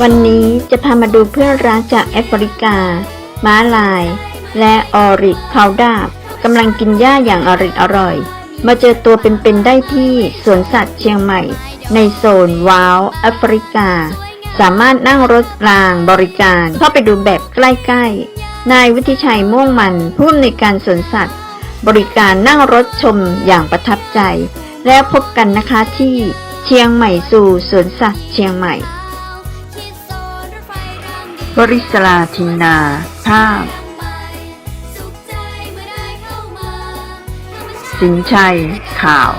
วันนี้จะพามาดูเพื่อนรักจากแอฟริกา ม้าลาย และออริดเขาดาบกำลังกินหญ้าอย่างอริดอร่อย มาเจอตัวเป็นๆได้ที่สวนสัตว์เชียงใหม่ ในโซนว้าวแอฟริกา สามารถนั่งรถรางบริการเข้าไปดูแบบใกล้ๆ นายวิทิชัยม่วงมันผู้อำนวยการสวนสัตว์ บริการนั่งรถชมอย่างประทับใจ แล้วพบกันนะคะที่เชียงใหม่สู่สวนสัตว์เชียงใหม่ บริสลาทินนาภาพ สินชัย ข่าว